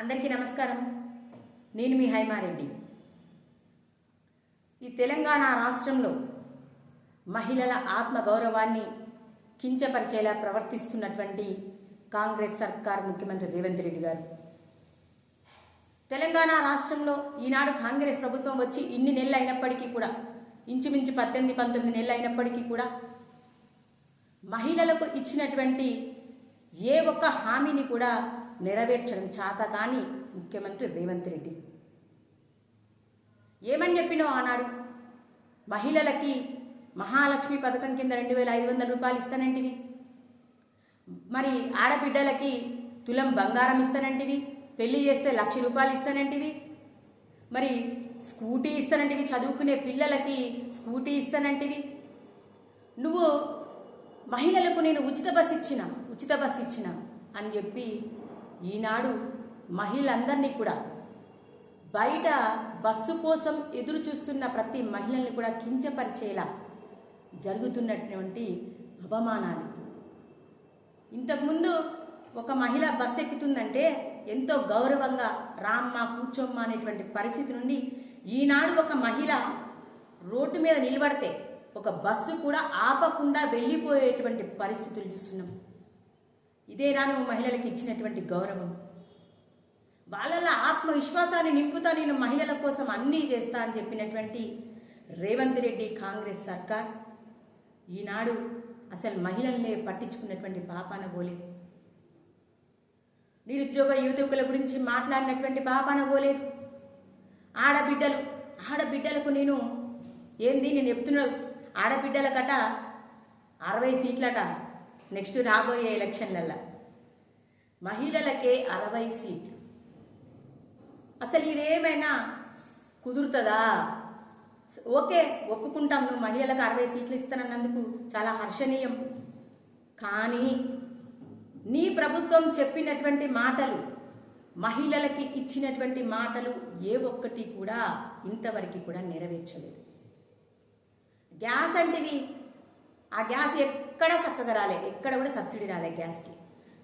అందరికీ నమస్కారం. నేను మీ హైమారెడ్డి. ఈ తెలంగాణ రాష్ట్రంలో మహిళల ఆత్మగౌరవాన్ని కించపరిచేలా ప్రవర్తిస్తున్నటువంటి కాంగ్రెస్ సర్కార్ ముఖ్యమంత్రి రేవంత్ రెడ్డి గారు. తెలంగాణ రాష్ట్రంలో ఈనాడు కాంగ్రెస్ ప్రభుత్వం వచ్చి ఇన్ని నెలలు అయినప్పటికీ కూడా ఇంచుమించు పద్దెనిమిది పంతొమ్మిది నెలలు అయినప్పటికీ కూడా మహిళలకు ఇచ్చినటువంటి ఏ ఒక్క హామీని కూడా నెరవేర్చడం చేత కాని ముఖ్యమంత్రి రేవంత్ రెడ్డి. ఏమని చెప్పినో ఆనాడు? మహిళలకి మహాలక్ష్మి పథకం కింద రెండు వేల ఐదు వందల రూపాయలు ఇస్తానంటివి. మరి ఆడబిడ్డలకి తులం బంగారం ఇస్తానంటివి. పెళ్ళి చేస్తే లక్ష రూపాయలు ఇస్తానంటివి. మరి స్కూటీ ఇస్తానంటివి చదువుకునే పిల్లలకి స్కూటీ ఇస్తానంటివి. నువ్వు మహిళలకు నేను ఉచిత బస్ ఇచ్చిన ఉచిత బస్ ఇచ్చిన అని చెప్పి ఈనాడు మహిళలందరినీ కూడా బయట బస్సు కోసం ఎదురు చూస్తున్న ప్రతి మహిళల్ని కూడా కించపరిచేలా జరుగుతున్నటువంటి అవమానాలు. ఇంతకుముందు ఒక మహిళ బస్సు ఎక్కుతుందంటే ఎంతో గౌరవంగా రామ్మ కూర్చోమ్మ అనేటువంటి పరిస్థితి నుండి ఈనాడు ఒక మహిళ రోడ్డు మీద నిలబడితే ఒక బస్సు కూడా ఆపకుండా వెళ్ళిపోయేటువంటి పరిస్థితులు చూస్తున్నాం. ఇదేనా నువ్వు మహిళలకు ఇచ్చినటువంటి గౌరవం. వాళ్ళ ఆత్మవిశ్వాసాన్ని నింపుతా నేను మహిళల కోసం అన్నీ చేస్తా అని చెప్పినటువంటి రేవంత్ రెడ్డి కాంగ్రెస్ సర్కార్ ఈనాడు అసలు మహిళల్ని పట్టించుకున్నటువంటి పాపాన పోలేదు. నిరుద్యోగ యువతకుల గురించి మాట్లాడినటువంటి పాపాన పోలేదు. ఆడబిడ్డలు ఆడబిడ్డలకు నేను ఏంది నేను చెప్తున్నా ఆడబిడ్డల కట అరవై సీట్లట. నెక్స్ట్ రాబోయే ఎలక్షన్లల్లో. మహిళలకే అరవై సీట్లు అసలు ఇదేమైనా కుదురుతుందా? ఓకే ఒప్పుకుంటాం నువ్వు మహిళలకు అరవై సీట్లు ఇస్తానన్నందుకు చాలా హర్షణీయం. కానీ నీ ప్రభుత్వం చెప్పినటువంటి మాటలు మహిళలకి ఇచ్చినటువంటి మాటలు ఏ ఒక్కటి కూడా ఇంతవరకు కూడా నెరవేర్చలేదు. గ్యాస్ అంటేవి ఆ గ్యాస్ ఎక్కడ చక్కగా రాలే ఎక్కడ కూడా సబ్సిడీ రాలే గ్యాస్కి.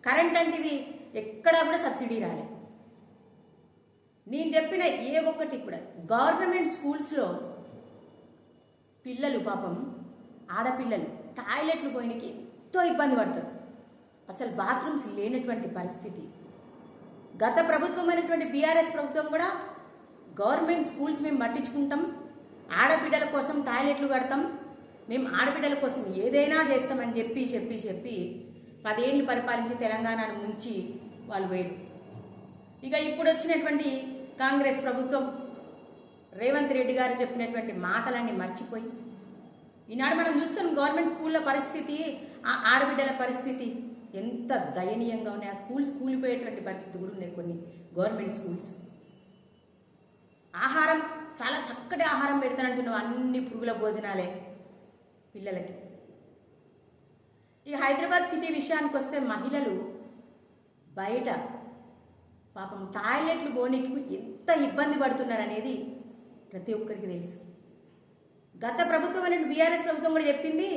కరెంట్ అంటేవి ఎక్కడ కూడా సబ్సిడీ రాలే. నేను చెప్పిన ఏ ఒక్కటి కూడా గవర్నమెంట్ స్కూల్స్లో పిల్లలు పాపం ఆడపిల్లలు టాయిలెట్లు పోయినకి ఎంతో ఇబ్బంది పడతారు. అసలు బాత్రూమ్స్ లేనటువంటి పరిస్థితి. గత ప్రభుత్వం అయినటువంటి బీఆర్ఎస్ ప్రభుత్వం కూడా గవర్నమెంట్ స్కూల్స్ మేము పట్టించుకుంటాం ఆడబిడ్డల కోసం టాయిలెట్లు కడతాం మేము ఆడబిడ్డల కోసం ఏదైనా చేస్తామని చెప్పి చెప్పి చెప్పి పదేళ్ళు పరిపాలించి తెలంగాణను ముంచి వాళ్ళు పోయారు ఇక ఇప్పుడు వచ్చినటువంటి కాంగ్రెస్ ప్రభుత్వం రేవంత్ రెడ్డి గారు చెప్పినటువంటి మాటలన్నీ మర్చిపోయి ఈనాడు మనం చూస్తాం గవర్నమెంట్ స్కూళ్ళ పరిస్థితి ఆ ఆడబిడ్డల పరిస్థితి ఎంత దయనీయంగా ఉన్నాయి. ఆ స్కూల్స్ కూలిపోయేటువంటి పరిస్థితి కూడా ఉన్నాయి కొన్ని గవర్నమెంట్ స్కూల్స్. ఆహారం చాలా చక్కటి ఆహారం పెడతానంటున్నావు అన్ని పురుగుల భోజనాలే. పిల్లలకి. ఈ హైదరాబాద్ సిటీ విషయానికి వస్తే మహిళలు బయట పాపం టాయిలెట్లు పోనీకి ఎంత ఇబ్బంది పడుతున్నారనేది ప్రతి ఒక్కరికి తెలుసు. గత ప్రభుత్వం అనేది బీఆర్ఎస్ ప్రభుత్వం కూడా చెప్పింది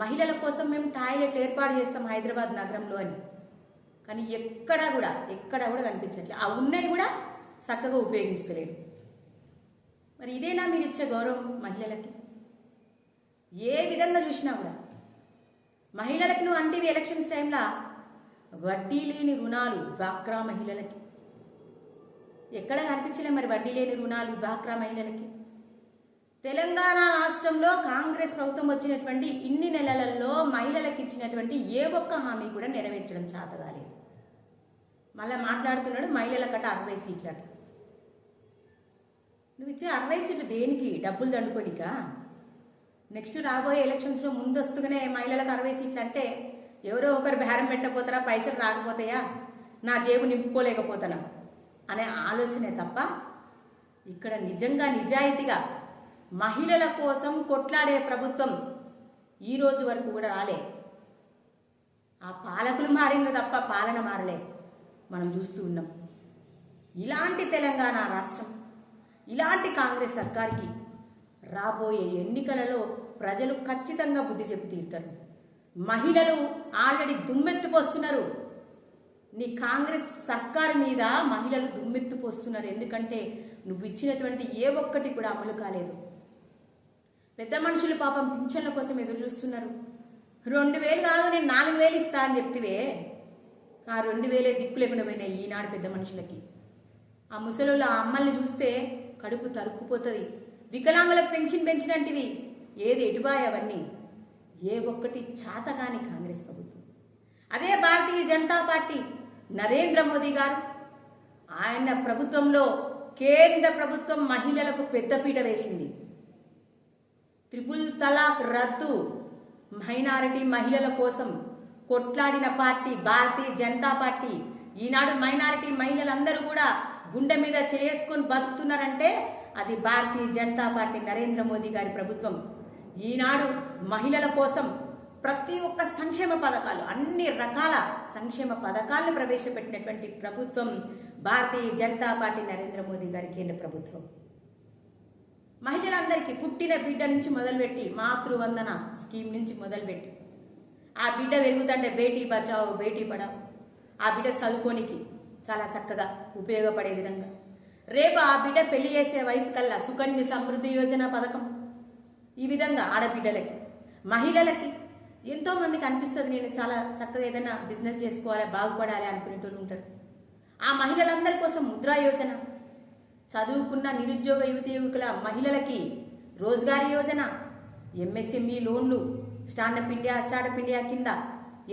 మహిళల కోసం మేము టాయిలెట్లు ఏర్పాటు చేస్తాం హైదరాబాద్ నగరంలో అని. కానీ ఎక్కడా కూడా ఎక్కడా కూడా కనిపించట్లేదు ఆ ఉన్నాయి కూడా చక్కగా ఉపయోగించుకోలేదు మరి ఇదేనా మీరు ఇచ్చే గౌరవం మహిళలకి? ఏ విధంగా చూసినా కూడా మహిళలకు నువ్వు అంటే ఎలక్షన్స్ టైంలో వడ్డీ లేని రుణాలు డ్వాక్రా మహిళలకి. ఎక్కడ కనిపించలే మరి వడ్డీ లేని రుణాలు డ్వాక్రా మహిళలకి? తెలంగాణ రాష్ట్రంలో కాంగ్రెస్ ప్రభుత్వం వచ్చినటువంటి ఇన్ని నెలలలో మహిళలకు ఇచ్చినటువంటి ఏ ఒక్క హామీ కూడా నెరవేర్చడం చేత కాలేదు మళ్ళీ మాట్లాడుతున్నాడు మహిళలకట అరవై సీట్లట నువ్వు ఇచ్చే అరవై సీట్లు దేనికి? డబ్బులు దండుకోనికా? నెక్స్ట్ రాబోయే ఎలక్షన్స్లో ముందస్తుగానే మహిళలకు అరవై సీట్లు అంటే ఎవరో ఒకరు బేరం పెట్టకపోతారా పైసలు రాకపోతాయా? నా జేబు నింపుకోలేకపోతానా? అనే ఆలోచనే తప్ప ఇక్కడ నిజంగా నిజాయితీగా మహిళల కోసం కొట్లాడే ప్రభుత్వం ఈ రోజు వరకు కూడా రాలే. ఆ పాలకులు మారింది తప్ప పాలన మారలే. మనం చూస్తూ ఉన్నాం. ఇలాంటి తెలంగాణ రాష్ట్రం ఇలాంటి కాంగ్రెస్ సర్కార్కి రాబోయే ఎన్నికలలో ప్రజలు ఖచ్చితంగా బుద్ధి చెప్పి తీరుతారు. మహిళలు ఆల్రెడీ దుమ్మెత్తిపోస్తున్నారు. నీ కాంగ్రెస్ సర్కారు మీద మహిళలు దుమ్మెత్తిపోస్తున్నారు. ఎందుకంటే నువ్వు ఇచ్చినటువంటి ఏ ఒక్కటి కూడా అమలు కాలేదు. పెద్ద మనుషులు పాపం పింఛన్ల కోసం ఎదురు చూస్తున్నారు. రెండు వేలు కాదు నేను నాలుగు వేలు ఇస్తా అని చెప్తివే. ఆ రెండు వేలే దిక్కు లేకుండా పోయినాయి ఈనాడు పెద్ద మనుషులకి. ఆ ముసలోళ్ళు ఆ అమ్మల్ని చూస్తే కడుపు తరుక్కుపోతుంది. వికలాంగులకు పెన్షన్ పెంచినంటివి ఏది ఎటుబాయ్ అవన్నీ? ఏ ఒక్కటి చాతగాని కాంగ్రెస్ ప్రభుత్వం. అదే భారతీయ జనతా పార్టీ నరేంద్ర మోదీ గారు ఆయన ప్రభుత్వంలో కేంద్ర ప్రభుత్వం మహిళలకు పెద్దపీట వేసింది. త్రిపుల్ తలాక్ రద్దు మైనారిటీ మహిళల కోసం కొట్లాడిన పార్టీ భారతీయ జనతా పార్టీ. ఈనాడు మైనారిటీ మహిళలందరూ కూడా గుండె మీద చేసుకొని బతుకుతున్నారంటే అది భారతీయ జనతా పార్టీ నరేంద్ర మోదీ గారి ప్రభుత్వం. ఈనాడు మహిళల కోసం ప్రతి ఒక్క సంక్షేమ పథకాలు అన్ని రకాల సంక్షేమ పథకాలను ప్రవేశపెట్టినటువంటి ప్రభుత్వం భారతీయ జనతా పార్టీ నరేంద్ర మోదీ గారి కేంద్ర ప్రభుత్వం. మహిళలందరికీ పుట్టిన బిడ్డ నుంచి మొదలుపెట్టి మాతృవందన స్కీమ్ నుంచి మొదలుపెట్టి ఆ బిడ్డ పెరుగుతుంటే బేటీ బచావో బేటీ పడావో ఆ బిడ్డకు చదువుకోనికి చాలా చక్కగా ఉపయోగపడే విధంగా రేపు ఆ బిడ్డ పెళ్ళి చేసే వయసు కల్లా సుకన్య సమృద్ధి యోజన పథకం. ఈ విధంగా ఆడబిడ్డలకి మహిళలకి ఎంతో మందికి అనిపిస్తుంది నేను చాలా చక్కగా ఏదైనా బిజినెస్ చేసుకోవాలి బాగుపడాలి అనుకునేటోళ్ళు ఉంటారు. ఆ మహిళలందరి కోసం ముద్రా యోజన చదువుకున్న నిరుద్యోగ యువతి యువకుల మహిళలకి రోజ్గార్ యోజన ఎంఎస్ఎంఈ లోన్లు stand up India startup India కింద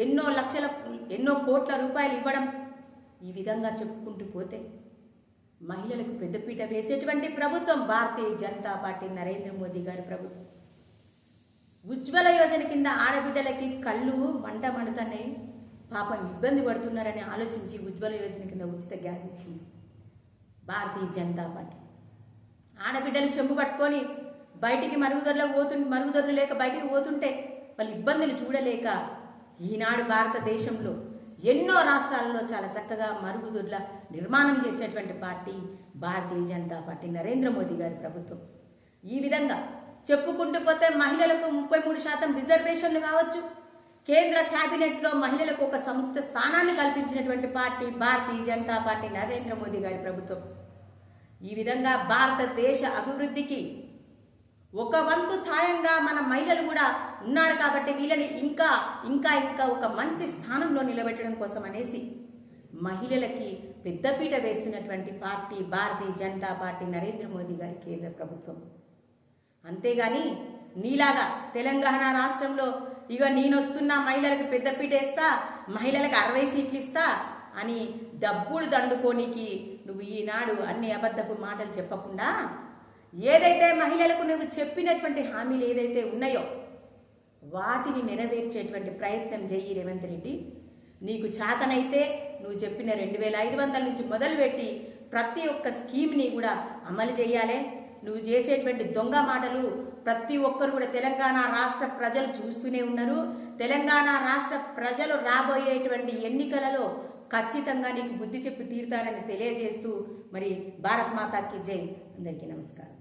ఎన్నో లక్షల ఎన్నో కోట్ల రూపాయలు ఇవ్వడం ఈ విధంగా చెప్పుకుంటూ పోతే మహిళలకు పెద్దపీట వేసేటువంటి ప్రభుత్వం భారతీయ జనతా పార్టీ నరేంద్ర మోదీ గారి ప్రభుత్వం. ఉజ్వల యోజన కింద ఆడబిడ్డలకి కళ్ళు మంట మండుతున్నాయి పాపం ఇబ్బంది పడుతున్నారని ఆలోచించి ఉజ్వల యోజన కింద ఉచిత గ్యాస్ ఇచ్చింది భారతీయ జనతా పార్టీ. ఆడబిడ్డలు చెంపు పట్టుకొని బయటికి మరుగుదొడ్ల పోతు మరుగుదొడ్లు లేక బయటికి పోతుంటే వాళ్ళు ఇబ్బందులు చూడలేక ఈనాడు భారతదేశంలో ఎన్నో రాష్ట్రాల్లో చాలా చక్కగా మరుగుదొడ్ల నిర్మాణం చేసినటువంటి పార్టీ భారతీయ జనతా పార్టీ నరేంద్ర మోదీ గారి ప్రభుత్వం. ఈ విధంగా చెప్పుకుంటూ పోతే మహిళలకు ముప్పై మూడు శాతం రిజర్వేషన్లు కావచ్చు. కేంద్ర కేబినెట్లో మహిళలకు ఒక సముచిత స్థానాన్ని కల్పించినటువంటి పార్టీ భారతీయ జనతా పార్టీ నరేంద్ర మోదీ గారి ప్రభుత్వం. ఈ విధంగా భారతదేశ అభివృద్ధికి ఒక వంతు సాయంగా మన మహిళలు కూడా ఉన్నారు కాబట్టి వీళ్ళని ఇంకా ఇంకా ఇంకా ఒక మంచి స్థానంలో నిలబెట్టడం కోసం అనేసి మహిళలకి పెద్దపీట వేస్తున్నటువంటి పార్టీ భారతీయ జనతా పార్టీ నరేంద్ర మోదీ గారి కేంద్ర ప్రభుత్వం. అంతేగాని నీలాగా తెలంగాణ రాష్ట్రంలో ఇక నేను వస్తున్నా మహిళలకు పెద్దపీట వేస్తా మహిళలకు అరవై సీట్లు ఇస్తా అని డబ్బులు దండుకోనికి నువ్వు ఈనాడు అన్ని అబద్ధపు మాటలు చెప్పకుండా ఏదైతే మహిళలకు నువ్వు చెప్పినటువంటి హామీలు ఏదైతే ఉన్నాయో వాటిని నెరవేర్చేటువంటి ప్రయత్నం చెయ్యి రేవంత్ రెడ్డి. నీకు చేతనైతే నువ్వు చెప్పిన రెండు వేల ఐదు వందల నుంచి మొదలుపెట్టి ప్రతి ఒక్క స్కీమ్ని కూడా అమలు చేయాలి. నువ్వు చేసేటువంటి దొంగ మాటలు ప్రతి ఒక్కరు కూడా తెలంగాణ రాష్ట్ర ప్రజలు చూస్తూనే ఉన్నారు. తెలంగాణ రాష్ట్ర ప్రజలు రాబోయేటువంటి ఎన్నికలలో ఖచ్చితంగా నీకు బుద్ధి చెప్పి తీరుతారని తెలియజేస్తూ మరి భారత్ మాతాకి జై. అందరికీ నమస్కారం.